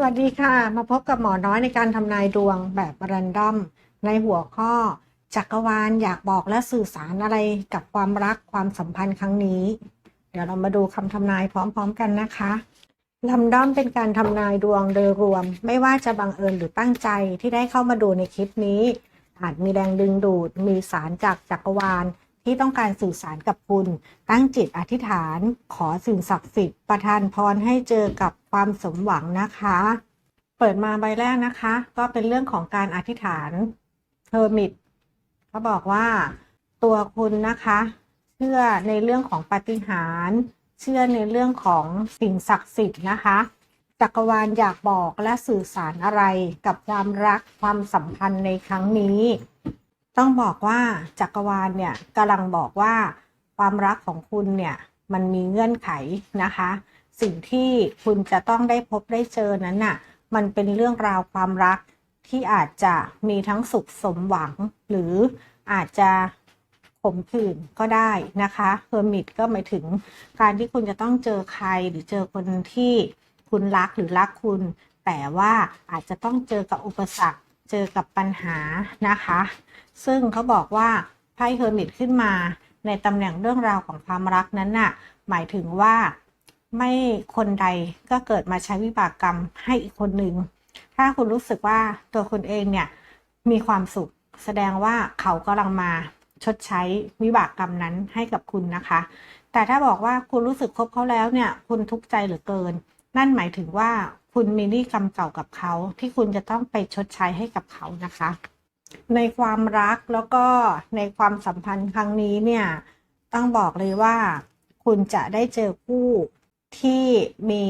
สวัสดีค่ะ มาพบกับหมอน้อยในการทำนายดวงแบบแรนดอม ในหัวข้อ จักรวาลอยากบอกและสื่อสารอะไรกับความรักความสัมพันธ์ครั้งนี้ เดี๋ยวเรามาดูคำทำนายพร้อมๆกันนะคะลำด้อมเป็นการทำนายดวงโดยรวม ไม่ว่าจะบังเอิญหรือตั้งใจที่ได้เข้ามาดูในคลิปนี้ อาจมีแรงดึงดูด มีสารจากจักรวาล ที่ต้องการสื่อสารกับคุณ ตั้งจิตอธิษฐาน ขอสิ่งศักดิ์สิทธิ์ประทานพรให้เจอกับความสมหวังนะคะ เปิดมาใบแรกนะคะ ก็เป็นเรื่องของการอธิษฐานเทอร์มิตเขาบอกว่าตัวคุณนะคะเชื่อในเรื่องของปาฏิหาริย์เชื่อในเรื่องของสิ่งศักดิ์สิทธิ์นะคะจักรวาลอยากบอกและสื่อสารอะไรกับความรักความสัมพันธ์ในครั้งนี้ ต้องบอกว่าจักรวาลเนี่ยกำลังบอกว่าความรักของคุณเนี่ยมันมีเงื่อนไขนะคะ สิ่งที่คุณจะต้องได้พบได้เจอนั้นน่ะมันเป็นเรื่องราวความรักที่อาจจะมีทั้งสุขสมหวัง หรืออาจจะขมขื่นก็ได้นะคะเฮอร์มิตก็หมายถึงการที่คุณจะต้องเจอใครหรือเจอคนที่คุณรักหรือรักคุณ แต่ว่าอาจจะต้องเจอกับอุปสรรค เจอกับปัญหานะคะ ซึ่งเขาบอกว่าไพ่เฮอร์มิตขึ้นมาในตำแหน่งเรื่องราวของความรักนั้นน่ะ หมายถึงว่าไม่คนใดก็เกิดมาใช้วิบากกรรมให้อีกคนหนึ่ง ถ้าคุณรู้สึกว่าตัวคุณเองเนี่ย มีความสุข แสดงว่าเขากำลังมาชดใช้วิบากกรรมนั้นให้กับคุณนะคะ แต่ถ้าบอกว่าคุณรู้สึกคบเขาแล้วเนี่ย คุณทุกข์ใจเหลือเกิน นั่นหมายถึงว่า คุณมีหนี้กรรมเก่ากับเขา ที่คุณจะต้องไปชดใช้ให้กับเขานะคะ ในความรักแล้วก็ในความสัมพันธ์ครั้งนี้เนี่ยต้องบอกเลยว่า คุณจะได้เจอคู่ที่มี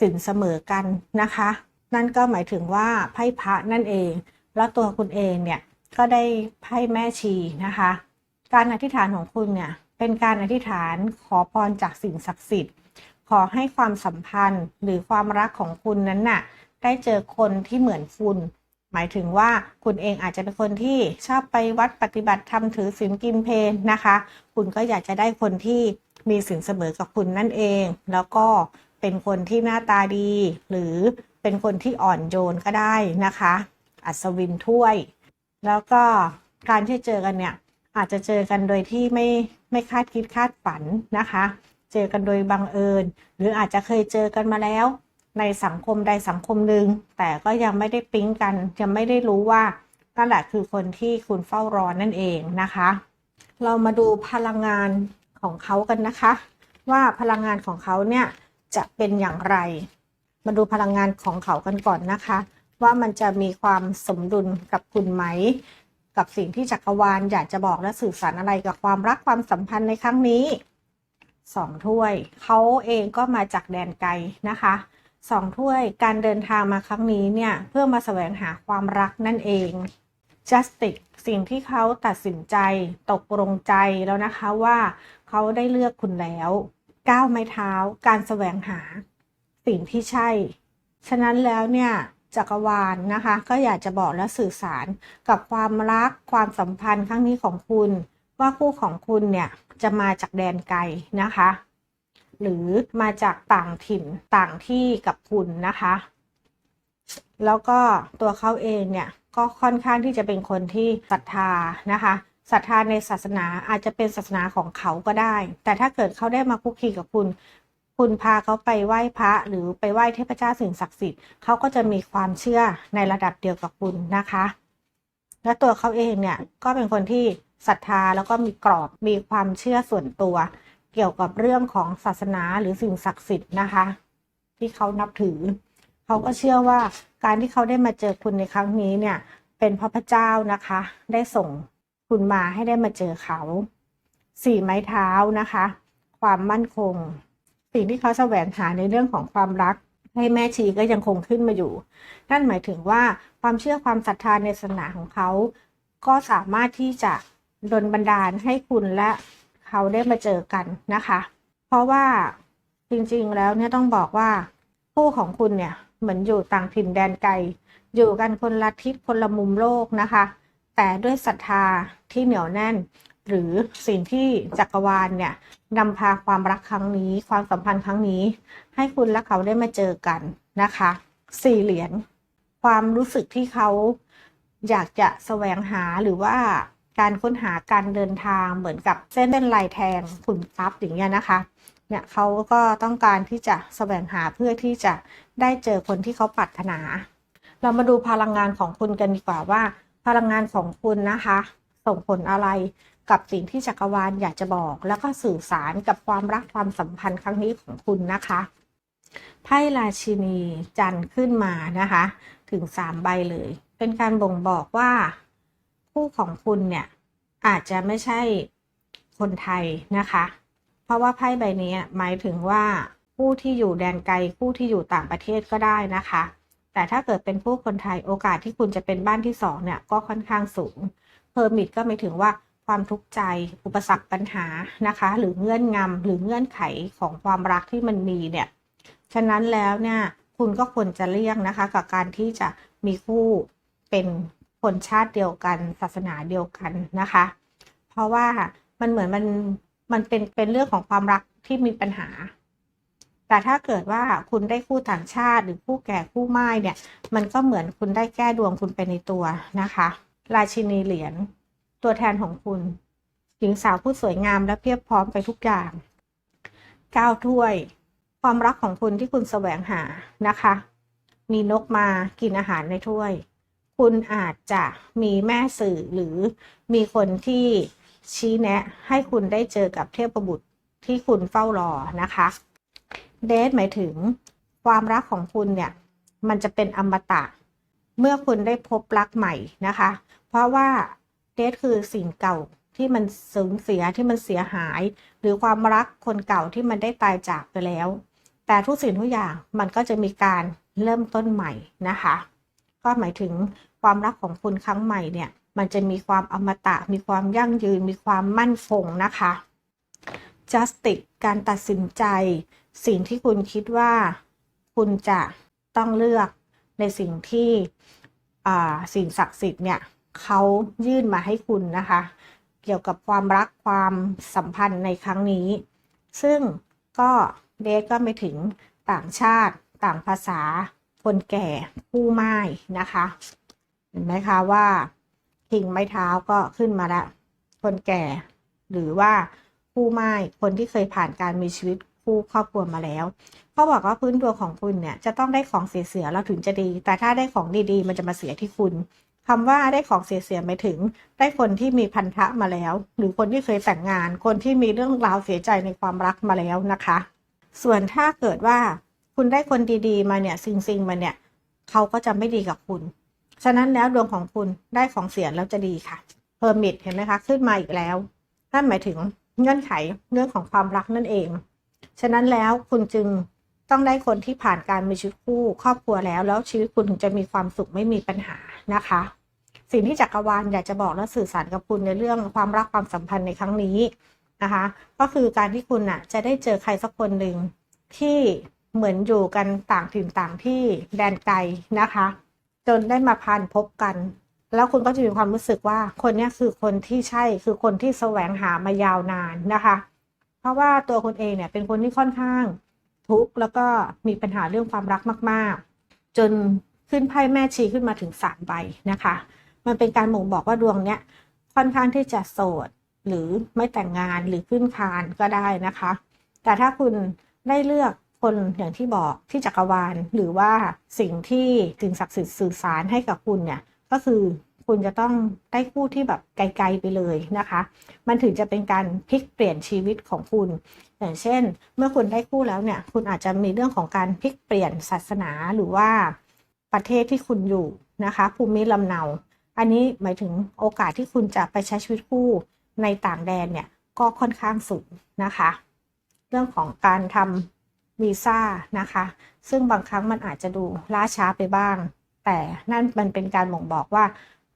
สินเสมอกันนะคะ นั่นก็หมายถึงว่าไพ่พระนั่นเอง แล้วตัวคุณเองเนี่ยก็ได้ไพ่แม่ชีนะคะ การอธิษฐานของคุณเนี่ยเป็นการอธิษฐานขอพรจากสิ่งศักดิ์สิทธิ์ ขอให้ความสัมพันธ์หรือความรักของคุณนั้นน่ะ ได้เจอคนที่เหมือนคุณ หมายถึงว่าคุณเองอาจจะเป็นคนที่ชอบไปวัดปฏิบัติธรรมถือศีลกินเพลนะคะ คุณก็อยากจะได้คนที่มีสินเสมอกับคุณนั่นเอง แล้วก็เป็นคนที่หน้าตาดี หรือเป็นคนที่อ่อนโยนก็ได้นะคะ อัศวินถ้วย แล้วก็การที่เจอกันเนี่ยอาจจะเจอกันโดยที่ไม่ไม่คาดคิดคาดฝันนะคะ เจอกันโดยบังเอิญ หรืออาจจะเคยเจอกันมาแล้ว ในสังคมใดสังคมหนึ่งแต่ก็ยังไม่ได้ปิ๊งกัน ยังไม่ได้รู้ว่านั่นแหละคือคนที่คุณเฝ้ารอนั่นเองนะคะ เรามาดูพลังงานของเขากันนะคะ ว่าพลังงานของเขาเนี่ยจะเป็นอย่างไร มาดูพลังงานของเขากันก่อนนะคะ ว่ามันจะมีความสมดุลกับคุณไหม กับสิ่งที่จักรวาลอยากจะบอกและสื่อสารอะไรกับความรักความสัมพันธ์ในครั้งนี้ สองถ้วย เขาเองก็มาจากแดนไกลนะคะสองถ้วยการเดินทางมาครั้งนี้เนี่ย เพื่อมาแสวงหาความรักนั่นเอง justice สิ่งที่เขาตัดสินใจตกลงใจแล้วนะคะว่าเขาได้เลือกคุณแล้วก้าวไม้เท้าการแสวงหาสิ่งที่ใช่ ฉะนั้นแล้วเนี่ยจักรวาลนะคะ ก็อยากจะบอกและสื่อสารกับความรักความสัมพันธ์ครั้งนี้ของคุณ ว่าคู่ของคุณเนี่ย จะมาจากแดนไกลนะคะ หรือมาจากต่างถิ่นต่างที่กับคุณนะคะ แล้วก็ตัวเขาเองเนี่ยก็ค่อนข้างที่จะเป็นคนที่ศรัทธานะคะศรัทธาในศาสนาอาจจะเป็นศาสนาของเขาก็ได้ แต่ถ้าเกิดเขาได้มาคุกคีกับคุณ คุณพาเขาไปไหว้พระหรือไปไหว้เทพเจ้าสิ่งศักดิ์สิทธิ์เขาก็จะมีความเชื่อในระดับเดียวกับคุณนะคะ และตัวเขาเองเนี่ยก็เป็นคนที่ ศรัทธาแล้วก็มีกรอบมีความเชื่อส่วนตัว เกี่ยวกับเรื่องของศาสนาหรือสิ่งศักดิ์สิทธิ์นะคะ ที่เขานับถือ เขาก็เชื่อว่าการที่เขาได้มาเจอคุณในครั้งนี้เนี่ย เป็นเพราะพระเจ้านะคะ ได้ส่งคุณมาให้ได้มาเจอเขาสี่ไม้เท้านะคะ ความมั่นคง สิ่งที่เขาแสวงหาในเรื่องของความรักให้แม่ชีก็ยังคงขึ้นมาอยู่ นั่นหมายถึงว่าความเชื่อความศรัทธาในศาสนาของเขา ก็สามารถที่จะ ดลบันดาลให้คุณและเขาได้มาเจอกันนะคะ เพราะว่าจริงๆแล้วเนี่ยต้องบอกว่าคู่ของคุณเนี่ยเหมือนอยู่ต่างถิ่นแดนไกล อยู่กันคนละทิศคนละมุมโลกนะคะ แต่ด้วยศรัทธาที่เหนียวแน่น หรือสิ่งที่จักรวาลเนี่ยนำพาความรักครั้งนี้ ความสัมพันธ์ครั้งนี้ ให้คุณและเขาได้มาเจอกันนะคะสี่เหรียญความรู้สึกที่เขาอยากจะแสวงหาหรือว่า การค้นหาการเดินทางเหมือนกับเส้นเส้นลายแทงขุนทรัพย์อย่างเงี้ยนะคะเนี่ยเขาก็ต้องการที่จะแสวงหาเพื่อที่จะได้เจอคนที่เขาปรารถนา เรามาดูพลังงานของคุณกันดีกว่าว่า พลังงานของคุณนะคะ ส่งผลอะไรกับสิ่งที่จักรวาลอยากจะบอก แล้วก็สื่อสารกับความรักความสัมพันธ์ครั้งนี้ของคุณนะคะไพ่ราชินีจันทร์ขึ้นมานะคะ ถึงสามใบเลย เป็นการบ่งบอกว่า คู่ของคุณเนี่ยอาจจะไม่ใช่คนไทยนะคะ เพราะว่าไพ่ใบนี้หมายถึงว่าผู้ที่อยู่แดนไกลผู้ที่อยู่ต่างประเทศก็ได้นะคะ แต่ถ้าเกิดเป็นผู้คนไทยโอกาสที่คุณจะเป็นบ้านที่สองเนี่ยก็ค่อนข้างสูงเพอร์มิทก็หมายถึงว่าความทุกข์ใจ อุปสรรคปัญหานะคะ หรือเงื่อนงำหรือเงื่อนไขของความรักที่มันมีเนี่ยฉะนั้นแล้วเนี่ยคุณก็ควรจะเลี่ยงนะคะ กับการที่จะมีคู่เป็น คนชาติเดียวกัน ศาสนาเดียวกันนะคะ เพราะว่ามันเหมือนมันมันเป็นเป็นเรื่องของความรักที่มีปัญหา แต่ถ้าเกิดว่าคุณได้คู่ต่างชาติหรือคู่แก่คู่ไม้เนี่ย มันก็เหมือนคุณได้แก้ดวงคุณไปในตัวนะคะ ราชินีเหรียญตัวแทนของคุณ หญิงสาวผู้สวยงามและเพียบพร้อมไปทุกอย่างก้าวถ้วย ความรักของคุณที่คุณแสวงหานะคะ มีนกมากินอาหารในถ้วย คุณอาจจะมีแม่สื่อหรือมีคนที่ชี้แนะ ให้คุณได้เจอกับเทพบุตรที่คุณเฝ้ารอนะคะเดทหมายถึงความรักของคุณเนี่ย มันจะเป็นอมตะ เมื่อคุณได้พบรักใหม่นะคะ เพราะว่าเดทคือสิ่งเก่าที่มันสูญเสียที่มันเสียหาย หรือความรักคนเก่าที่มันได้ตายจากไปแล้ว แต่ทุกสิ่งทุกอย่างมันก็จะมีการเริ่มต้นใหม่นะคะ ก็หมายถึง ความรักของคุณครั้งใหม่เนี่ย มันจะมีความอมตะ มีความยั่งยืน มีความมั่นคงนะคะ justice การตัดสินใจ สิ่งที่คุณคิดว่าคุณจะต้องเลือกในสิ่งที่สิ่งศักดิ์สิทธิ์เนี่ยเขายื่นมาให้คุณนะคะ เกี่ยวกับความรักความสัมพันธ์ในครั้งนี้ ซึ่งก็เดทก็ไม่ถึงต่างชาติ ต่างภาษา คนแก่ผู้ไม้นะคะ ห็นไหมคะว่าคิงไม้เท้าก็ขึ้นมาแล้วคนแก่ หรือว่าผู้ไม้คนที่เคยผ่านการมีชีวิตคู่ครอบครัวมาแล้วเขาบอกว่าพื้นดวงของคุณเนี่ยจะต้องได้ของเสียๆแล้วถึงจะดี แต่ถ้าได้ของดีๆ มันจะมาเสียที่คุณคำว่าได้ของเสียๆหมายถึง ได้คนที่มีพันธะมาแล้ว หรือคนที่เคยแต่งงาน คนที่มีเรื่องราวเสียใจในความรักมาแล้วนะคะ ส่วนถ้าเกิดว่าคุณได้คนดีๆ มาเนี่ยซิงๆมาเนี่ยเขาก็จะไม่ดีกับคุณ ฉะนั้นแล้วดวงของคุณได้ของเสียแล้วจะดีค่ะเพอร์มิทเห็นไหมคะ ขึ้นมาอีกแล้วนั่นหมายถึงเงื่อนไขเรื่องของความรักนั่นเอง ฉะนั้นแล้วคุณจึงต้องได้คนที่ผ่านการมีชีวิตคู่ครอบครัวแล้ว แล้วชีวิตคุณถึงจะมีความสุขไม่มีปัญหานะคะ สิ่งที่จักรวาลอยากจะบอกและสื่อสารกับคุณในเรื่องความรักความสัมพันธ์ในครั้งนี้นะคะ ก็คือการที่คุณน่ะจะได้เจอใครสักคนหนึ่งที่เหมือนอยู่กันต่างถิ่นต่างที่แดนไกลนะคะ จนได้มาพันพบกัน แล้วคุณก็จะมีความรู้สึกว่าคนนี้คือคนที่ใช่คือคนที่แสวงหามายาวนานนะคะ เพราะว่าตัวคุณเองเนี่ยเป็นคนที่ค่อนข้างทุกข์แล้วก็มีปัญหาเรื่องความรักมาก ๆ จนขึ้นไพ่แม่ชีขึ้นมาถึงสามใบนะคะ มันเป็นการบ่งบอกว่าดวงเนี้ยค่อนข้างที่จะโสดหรือไม่แต่งงานหรือขึ้นคานก็ได้นะคะ แต่ถ้าคุณได้เลือก คนอย่างที่บอกที่จักรวาลหรือว่าสิ่งที่สิ่งศักดิ์สิทธิ์สื่อสารให้กับคุณเนี่ยก็คือคุณจะต้องได้คู่ที่แบบไกลๆไปเลยนะคะ มันถึงจะเป็นการพลิกเปลี่ยนชีวิตของคุณ อย่างเช่น เมื่อคุณได้คู่แล้วเนี่ย คุณอาจจะมีเรื่องของการพลิกเปลี่ยนศาสนาหรือว่าประเทศที่คุณอยู่นะคะ ภูมิลำเนา อันนี้หมายถึงโอกาสที่คุณจะไปใช้ชีวิตคู่ในต่างแดนเนี่ยก็ค่อนข้างสูงนะคะ เรื่องของการทำ วีซ่านะคะ ซึ่งบางครั้งมันอาจจะดูล่าช้าไปบ้าง แต่นั่นมันเป็นการบ่งบอกว่า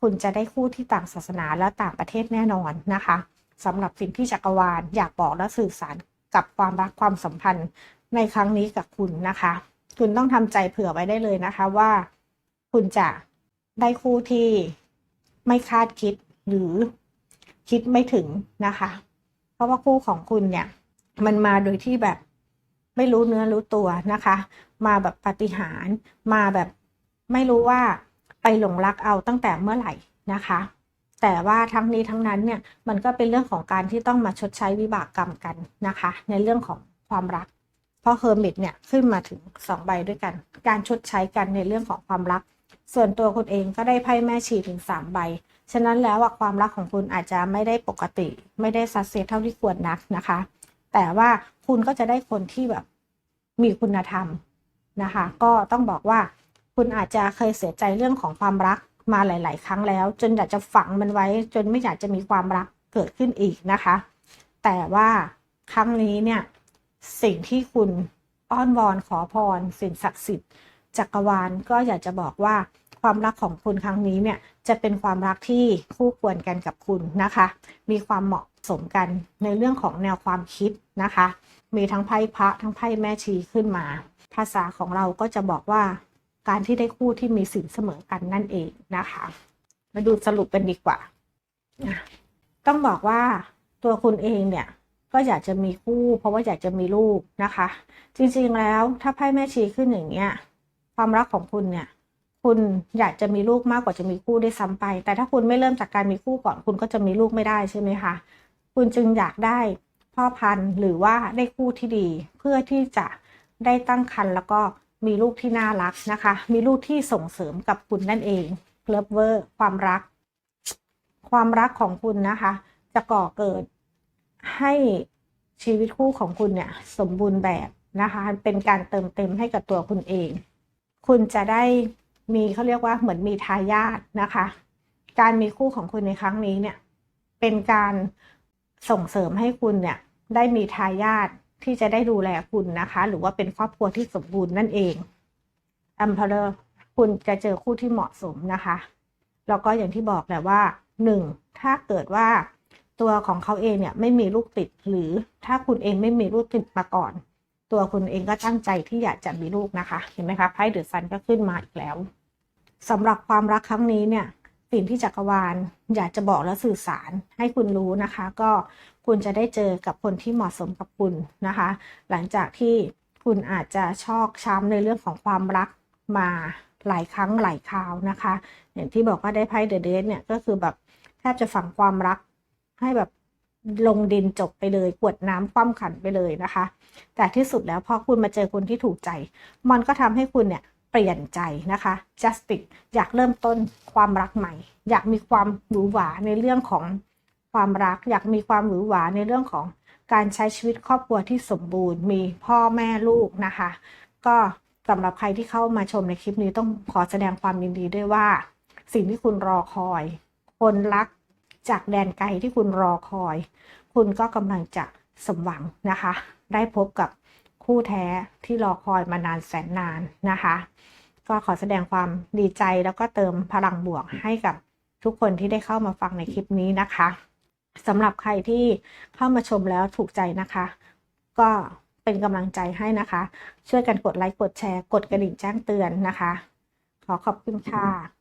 คุณจะได้คู่ที่ต่างศาสนาและต่างประเทศแน่นอนนะคะสำหรับสิ่งที่จักรวาลอยากบอกและสื่อสารกับความรักความสัมพันธ์ในครั้งนี้กับคุณนะคะ คุณต้องทำใจเผื่อไว้ได้เลยนะคะว่า คุณจะได้คู่ที่ไม่คาดคิดหรือคิดไม่ถึงนะคะ เพราะว่าคู่ของคุณเนี่ย มันมาโดยที่แบบ ไม่รู้เนื้อรู้ตัวนะคะ มาแบบปฏิหารมาแบบไม่รู้ว่าไปหลงรักเอาตั้งแต่เมื่อไหร่นะคะ แต่ว่าทั้งนี้ทั้งนั้นเนี่ยมันก็เป็นเรื่องของการที่ต้องมาชดใช้วิบากกรรมกันนะคะ ในเรื่องของความรัก เพราะเฮอร์มิตเนี่ยขึ้นมาถึงสองใบด้วยกัน การชดใช้กันในเรื่องของความรัก ส่วนตัวคุณเองก็ได้ไพ่แม่ชีถึงสามใบฉะนั้นแล้วความรักของคุณอาจจะไม่ได้ปกติ ไม่ได้ซัดเซตเท่าที่ควรนักนะคะ แต่ว่าคุณก็จะได้คนที่แบบมีคุณธรรมนะคะ ก็ต้องบอกว่าคุณอาจจะเคยเสียใจเรื่องของความรักมาหลาย ๆ ครั้งแล้ว จนอยากจะฝังมันไว้ จนไม่อยากจะมีความรักเกิดขึ้นอีกนะคะ แต่ว่าครั้งนี้เนี่ยสิ่งที่คุณอ้อนวอนขอพร สิ่งศักดิ์สิทธิ์จักรวาลก็อยากจะบอกว่า ความรักของคุณครั้งนี้เนี่ยจะเป็นความรักที่คู่ควรกันกับคุณนะคะ มีความเหมาะสมกันในเรื่องของแนวความคิดนะคะ มีทั้งไพ่พระทั้งไพ่แม่ชีขึ้นมา ภาษาของเราก็จะบอกว่าการที่ได้คู่ที่มีสินเสมอกันนั่นเองนะคะ มาดูสรุปกันดีกว่า ต้องบอกว่าตัวคุณเองเนี่ยก็อยากจะมีคู่ เพราะว่าอยากจะมีลูกนะคะ จริงๆแล้วถ้าไพ่แม่ชีขึ้นอย่างเงี้ยความรักของคุณเนี่ย คุณอยากจะมีลูกมากกว่าจะมีคู่ได้ซ้ำไป แต่ถ้าคุณไม่เริ่มจากการมีคู่ก่อนคุณก็จะมีลูกไม่ได้ใช่ไหมคะ คุณจึงอยากได้พ่อพันธุ์หรือว่าได้คู่ที่ดี เพื่อที่จะได้ตั้งครรภ์แล้วก็มีลูกที่น่ารักนะคะ มีลูกที่ส่งเสริมกับคุณนั่นเองเลิฟเวอร์ความรัก ความรักของคุณนะคะ จะก่อเกิดให้ชีวิตคู่ของคุณเนี่ยสมบูรณ์แบบนะคะ เป็นการเติมเต็มให้กับตัวคุณเอง คุณจะได้ มีเขาเรียกว่าเหมือนมีทายาทนะคะ การมีคู่ของคุณในครั้งนี้เนี่ยเป็นการส่งเสริมให้คุณเนี่ยได้มีทายาทที่จะได้ดูแลคุณนะคะ หรือว่าเป็นครอบครัวที่สมบูรณ์นั่นเอง Emperor คุณจะเจอคู่ที่เหมาะสมนะคะแล้วก็อย่างที่บอกแหละว่าหนึ่งถ้าเกิดว่าตัวของเขาเองเนี่ยไม่มีลูกติดหรือถ้าคุณเองไม่มีลูกติดมาก่อน ตัวคุณเองก็ตั้งใจที่อยากจะมีลูกนะคะ เห็นไหมคะไพ่เดือะซันก็ขึ้นมาอีกแล้วสำหรับความรักครั้งนี้เนี่ยสิ่งที่จักรวาลอยากจะบอกและสื่อสารให้คุณรู้นะคะ ก็คุณจะได้เจอกับคนที่เหมาะสมกับคุณนะคะ หลังจากที่คุณอาจจะชอกช้ำในเรื่องของความรักมาหลายครั้งหลายคราวนะคะ อย่างที่บอกว่าได้ไพ่เดอะเดเนี่ยก็คือแบบแทบจะฝังความรักให้แบบ ลงดินจบไปเลยกวดน้ำคว่ำขันไปเลยนะคะ แต่ที่สุดแล้วพอคุณมาเจอคนที่ถูกใจ มันก็ทำให้คุณเนี่ยเปลี่ยนใจนะคะ justice อยากเริ่มต้นความรักใหม่ อยากมีความหวือหวาในเรื่องของความรัก อยากมีความหวือหวาในเรื่องของการใช้ชีวิตครอบครัวที่สมบูรณ์ มีพ่อแม่ลูกนะคะ ก็สำหรับใครที่เข้ามาชมในคลิปนี้ต้องขอแสดงความยินดีด้วยว่า สิ่งที่คุณรอคอย คนรัก จากแดนไกลที่คุณรอคอย คุณก็กำลังจะสมหวังนะคะ ได้พบกับคู่แท้ที่รอคอยมานานแสนนานนะคะ ก็ขอแสดงความดีใจแล้วก็เติมพลังบวกให้กับทุกคนที่ได้เข้ามาฟังในคลิปนี้นะคะสำหรับใครที่เข้ามาชมแล้วถูกใจนะคะ ก็เป็นกำลังใจให้นะคะ ช่วยกันกดไลค์กดแชร์ กดกระดิ่งแจ้งเตือนนะคะ ขอขอบคุณค่ะ